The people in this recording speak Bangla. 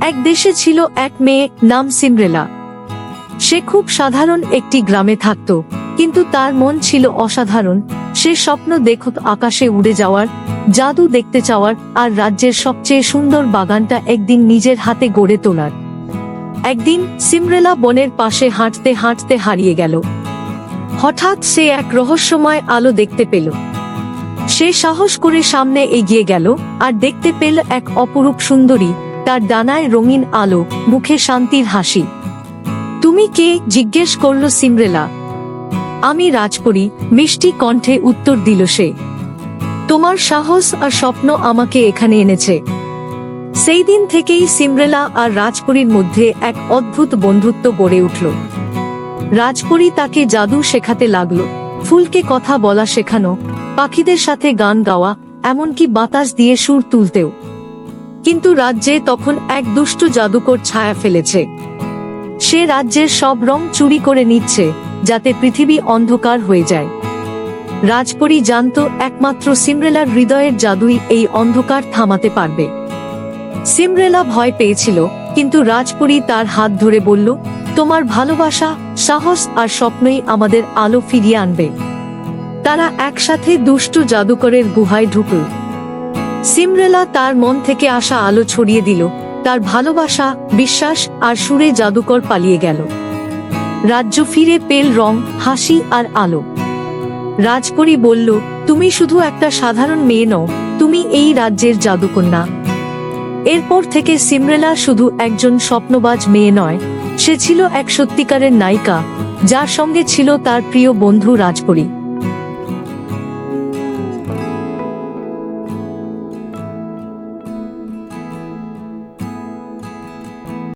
এক দেশে ছিল এক মেয়ে নাম সিমরেলা সে খুব সাধারণ একটি গ্রামে থাকত, কিন্তু তার মন ছিল অসাধারণ। সে স্বপ্ন দেখত আকাশে উড়ে যাওয়ার, জাদু দেখতে চাওয়ার, আর রাজ্যের সবচেয়ে সুন্দর বাগানটা একদিন নিজের হাতে গড়ে তোলার। একদিন সিমরেলা বনের পাশে হাঁটতে হাঁটতে হারিয়ে গেল। হঠাৎ সে এক রহস্যময় আলো দেখতে পেল। সে সাহস করে সামনে এগিয়ে গেল, আর দেখতে পেল এক অপরূপ সুন্দরী। তার ডানায় রঙিন আলো, মুখে শান্তির হাসি। তুমি কে? জিজ্ঞেস করল সিমরেলা। আমি রাজপরী, মিষ্টি কণ্ঠে উত্তর দিল সে। তোমার সাহস আর স্বপ্ন আমাকে এখানে এনেছে। সেই দিন থেকেই সিমরেলা আর রাজপরীর মধ্যে এক অদ্ভুত বন্ধুত্ব গড়ে উঠল। রাজপরী তাকে জাদু শেখাতে লাগল, ফুলকে কথা বলা শেখানো, পাখিদের সাথে গান গাওয়া, এমনকি বাতাস দিয়ে সুর তুলতেও। কিন্তু রাজ্যে তখন এক দুষ্ট জাদুকর ছায়া ফেলেছে। সে রাজ্যের সব রং চুরি করে নিচ্ছে, যাতে পৃথিবী অন্ধকার হয়ে যায়। রাজপরী জানত একমাত্র সিমরেলার হৃদয়ের জাদুই এই অন্ধকার থামাতে পারবে। সিমরেলা ভয় পেয়েছিল, কিন্তু রাজপরী তার হাত ধরে বলল, তোমার ভালোবাসা, সাহস আর স্বপ্নই আমাদের আলো ফিরিয়ে আনবে। তারা একসাথে দুষ্ট জাদুকরের গুহায় ঢুকল। সিমরেলা তার মন থেকে আসা আলো ছড়িয়ে দিল। তার ভালোবাসা, বিশ্বাস আর সুরে জাদুকর পালিয়ে গেল। রাজ্য ফিরে পেল রং, হাসি আর আলো। রাজপরী বলল, তুমি শুধু একটা সাধারণ মেয়ে নও, তুমি এই রাজ্যের জাদুকন্যা। এরপর থেকে সিমরেলা শুধু একজন স্বপ্নবাজ মেয়ে নয়, সে ছিল এক সত্যিকারের নায়িকা, যার সঙ্গে ছিল তার প্রিয় বন্ধু রাজপরী